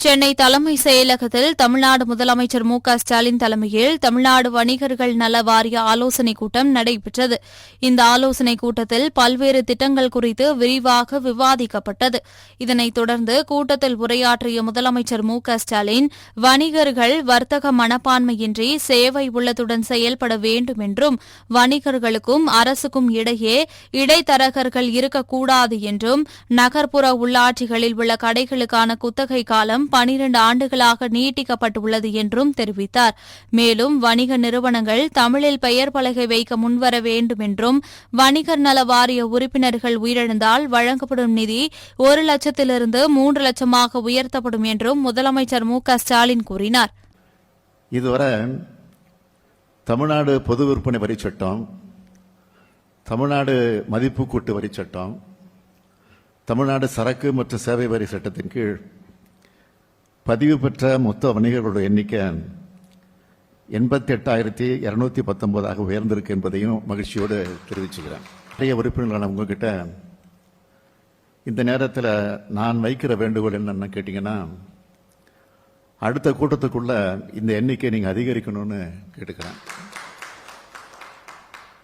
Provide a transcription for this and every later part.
சென்னை தலைமை செயலகத்தில் தமிழ்நாடு முதலமைச்சர் மு க ஸ்டாலின் தலைமையில் தமிழ்நாடு வணிகர்கள் நல வாரிய ஆலோசனைக் கூட்டம் நடைபெற்றது. இந்த ஆலோசனைக் கூட்டத்தில் பல்வேறு திட்டங்கள் குறித்து விரிவாக விவாதிக்கப்பட்டது. இதனைத் தொடர்ந்து கூட்டத்தில் உரையாற்றிய முதலமைச்சர் மு க ஸ்டாலின் வணிகர்கள் வர்த்தக மனப்பான்மையின்றி சேவை உள்ளத்துடன் செயல்பட வேண்டும் என்றும் வணிகர்களுக்கும் அரசுக்கும் இடையே இடைத்தரகர்கள் இருக்கக்கூடாது என்றும் நகர்ப்புற உள்ளாட்சிகளில் உள்ள கடைகளுக்கான குத்தகை காலம் பனிரண்டு ஆண்டுகளாக நீட்டிக்கப்பட்டுள்ளது என்றும் தெரிவித்தார். மேலும் வணிக நிறுவனங்கள் தமிழில் பெயர் பலகை வைக்க முன்வர வேண்டும் என்றும் வணிகர் நல வாரிய உறுப்பினர்கள் உயிரிழந்தால் வழங்கப்படும் நிதி ஒரு லட்சத்திலிருந்து மூன்று லட்சமாக உயர்த்தப்படும் என்றும் முதலமைச்சர் மு க ஸ்டாலின் கூறினார். இதுவரை தமிழ்நாடு பொது விற்பனை வரி சட்டம் தமிழ்நாடு மதிப்பு கூட்டு வரி சட்டம் தமிழ்நாடு சரக்கு மற்றும் சேவை வரி சட்டத்தின் கீழ் பதிவு பெற்ற மொத்த வணிகர்களுடைய எண்ணிக்கை எண்பத்தி எட்டாயிரத்தி இரநூத்தி பத்தொன்பதாக உயர்ந்திருக்கு என்பதையும் மகிழ்ச்சியோடு தெரிவிச்சுக்கிறேன். நிறைய உறுப்பினர்களான உங்ககிட்ட இந்த நேரத்தில் நான் வைக்கிற வேண்டுகோள் என்னென்னு கேட்டிங்கன்னா அடுத்த கூட்டத்துக்குள்ள இந்த எண்ணிக்கை நீங்கள் அதிகரிக்கணும்னு கேட்டுக்கிறேன்.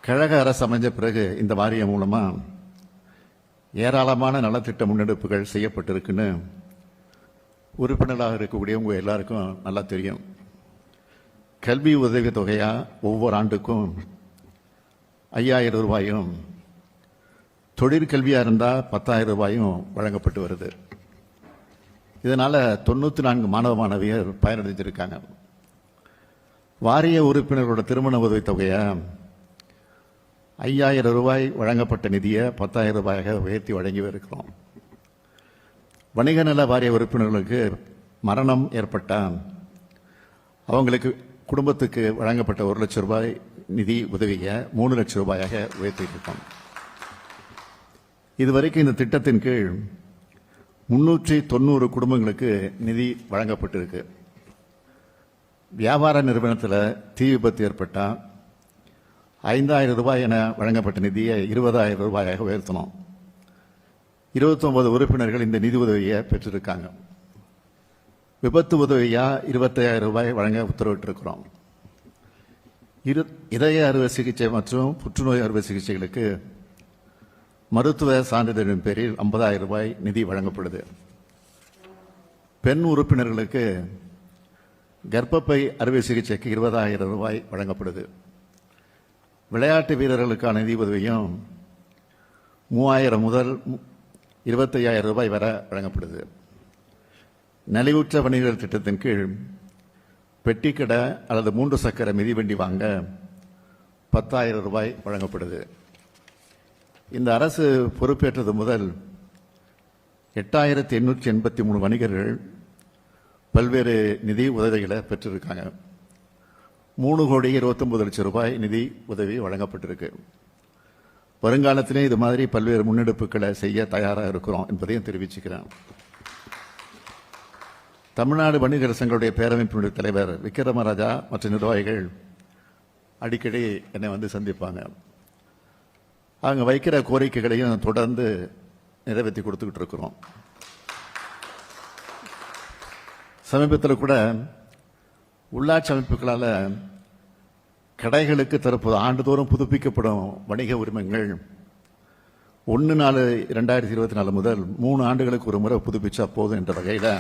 கழக அரசு அமைஞ்ச பிறகு இந்த வாரியம் மூலமாக ஏராளமான நலத்திட்ட முன்னெடுப்புகள் செய்யப்பட்டிருக்குன்னு உறுப்பினராக இருக்கக்கூடியவங்க எல்லாருக்கும் நல்லா தெரியும். கல்வி உதவி தொகையாக ஒவ்வொரு ஆண்டுக்கும் ஐயாயிரம் ரூபாயும் தொழிற்கல்வியாக இருந்தால் பத்தாயிரம் ரூபாயும் வழங்கப்பட்டு வருது. இதனால் தொண்ணூற்றி நான்கு மாணவ மாணவியர் பயனடைஞ்சிருக்காங்க. வாரிய உறுப்பினர்களோட திருமண உதவித்தொகையை ஐயாயிரம் ரூபாய் வழங்கப்பட்ட நிதியை பத்தாயிரம் ரூபாயாக உயர்த்தி வழங்கி இருக்கிறோம் வணிக நல வாரிய உறுப்பினர்களுக்கு மரணம் ஏற்பட்டால் அவங்களுக்கு குடும்பத்துக்கு வழங்கப்பட்ட ஒரு லட்சம் ரூபாய் நிதி உதவியை மூணு லட்சம் ரூபாயாக உயர்த்தியிருக்கோம். இதுவரைக்கும் இந்த திட்டத்தின் கீழ் முன்னூற்றி தொண்ணூறு குடும்பங்களுக்கு நிதி வழங்கப்பட்டிருக்கு. வியாபார நிறுவனத்தில் தீ விபத்து ஏற்பட்டால் ஐந்தாயிரம் ரூபாய் என வழங்கப்பட்ட நிதியை இருபதாயிரம் ரூபாயாக உயர்த்தணும். இருபத்தொன்பது உறுப்பினர்கள் இந்த நிதி உதவியை பெற்றிருக்காங்க. விபத்து உதவியா இருபத்தையாயிரம் ரூபாய் வழங்க உத்தரவிட்டிருக்கிறோம். இரு இதய அறுவை சிகிச்சை மற்றும் புற்றுநோய் அறுவை சிகிச்சைகளுக்கு மருத்துவ சான்றிதழின் பேரில் ஐம்பதாயிரம் ரூபாய் நிதி வழங்கப்படுது. பெண் உறுப்பினர்களுக்கு கர்ப்பப்பை அறுவை சிகிச்சைக்கு இருபதாயிரம் ரூபாய் வழங்கப்படுது. விளையாட்டு வீரர்களுக்கான நிதி உதவியும் மூவாயிரம் முதல் இருபத்தையாயிரம் ரூபாய் வரை வழங்கப்படுது. நலிவுற்ற வணிகர் திட்டத்தின் கீழ் பெட்டிக்கடை அல்லது மூன்று சக்கர மிதிவண்டி வாங்க பத்தாயிரம் ரூபாய் வழங்கப்படுது. இந்த அரசு பொறுப்பேற்றது முதல் எட்டாயிரத்தி எண்ணூற்றி எண்பத்தி மூணு வணிகர்கள் பல்வேறு நிதி உதவிகளை பெற்றிருக்காங்க. மூணு கோடி இருபத்தொம்பது லட்சம் ரூபாய் நிதி உதவி வழங்கப்பட்டிருக்கு. வருங்காலத்திலே இது மாதிரி பல்வேறு முன்னெடுப்புகளை செய்ய தயாராக இருக்கிறோம் என்பதையும் தெரிவிச்சுக்கிறேன். தமிழ்நாடு வணிகர் சங்களுடைய பேரமைப்பினுடைய தலைவர் விக்ரமராஜா மற்ற நிர்வாகிகள் அடிக்கடி என்னை வந்து சந்திப்பாங்க. அவங்க வைக்கிற கோரிக்கைகளையும் தொடர்ந்து நிறைவேற்றி கொடுத்துக்கிட்டு இருக்கிறோம். சமீபத்தில் கூட உள்ளாட்சி அமைப்புகளால் கடைகளுக்கு தற்போது ஆண்டுதோறும் புதுப்பிக்கப்படும் வணிக உரிமங்கள். ஒன்று நாலு ரெண்டாயிரத்தி இருபத்தி நாலு முதல் மூணு ஆண்டுகளுக்கு ஒரு முறை புதுப்பிச்சா போதும் என்ற வகையில்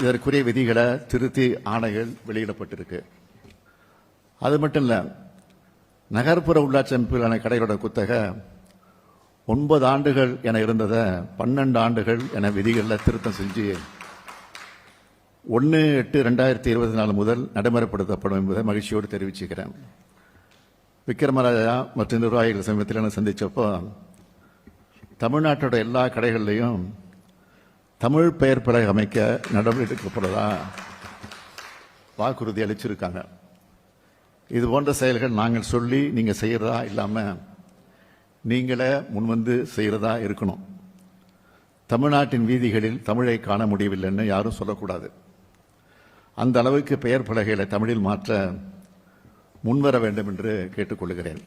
இதற்குரிய விதிகளை திருத்தி ஆணைகள் வெளியிடப்பட்டிருக்கு. அது மட்டும் இல்லை நகர்ப்புற உள்ளாட்சி அமைப்புகளான கடைகளோட குத்தகை ஒன்பது ஆண்டுகள் என இருந்ததை பன்னெண்டு ஆண்டுகள் என விதிகளில் திருத்தம் செஞ்சு ஒன்று எட்டு ரெண்டாயிரத்தி இருபத்தி நாலு முதல் நடைமுறைப்படுத்தப்படும் என்பதை மகிழ்ச்சியோடு தெரிவிச்சுக்கிறேன். விக்ரமராஜா மற்றும் நிர்வாகிகள் சமயத்தில் நான் சந்தித்தப்போ தமிழ்நாட்டோட எல்லா கடைகள்லையும் தமிழ் பெயர் பலகை அமைக்க நடவடிக்கை எடுக்கப்படுறதா வாக்குறுதி அளிச்சிருக்காங்க. இது போன்ற செயல்கள் நாங்கள் சொல்லி நீங்கள் செய்கிறதா இல்லாமல் நீங்களே முன்வந்து செய்கிறதா இருக்கணும். தமிழ்நாட்டின் வீதிகளில் தமிழை காண முடியவில்லைன்னு யாரும் சொல்லக்கூடாது. அந்த அளவுக்கு பெயர் பலகைகளை தமிழில் மாற்ற முன்வர வேண்டும் என்று கேட்டுக்கொள்கிறேன்.